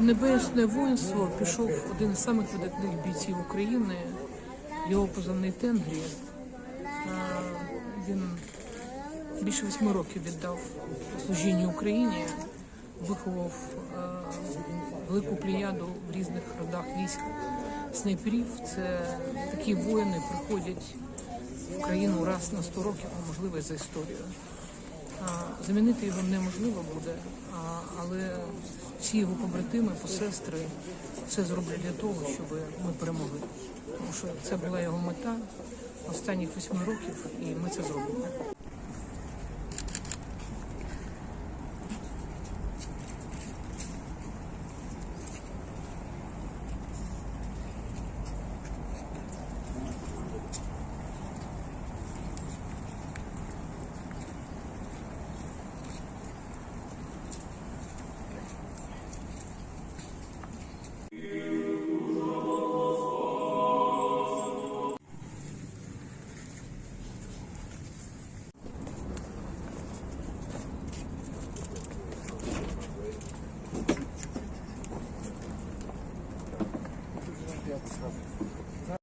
Небесне воїнство пішов один із самих видатних бійців України. Його позивний Тенгрі. Він більше восьми років віддав служінню Україні, виховав е, велику плеяду в різних родах військ снайперів. Це такі воїни приходять в країну раз на 100 років, а можливо і за історію. Замінити його неможливо буде, але всі його побратими, посестри все зроблять для того, щоб ми перемогли. Тому що це була його мета останніх восьми років, і ми це зробимо.